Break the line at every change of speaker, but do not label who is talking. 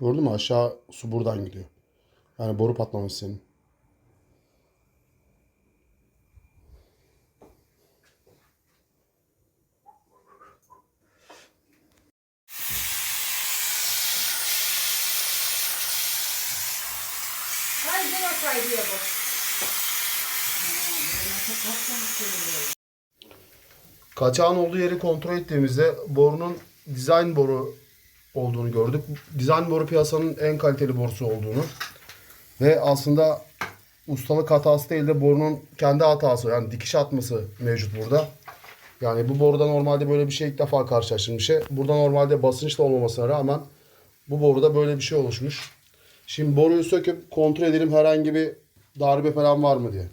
Gördün mü aşağı su buradan gidiyor. Yani boru patlamış senin. Kaçağın olduğu yeri kontrol ettiğimizde borunun design boru olduğunu gördük. Design boru piyasanın en kaliteli borusu olduğunu. Ve aslında ustalık hatası değil de borunun kendi hatası yani dikiş atması mevcut burada. Yani bu boruda normalde böyle bir şey ilk defa karşılaştığım bir şey. Burada normalde basınç olmamasına rağmen bu boruda böyle bir şey oluşmuş. Şimdi boruyu söküp kontrol edelim herhangi bir darbe falan var mı diye.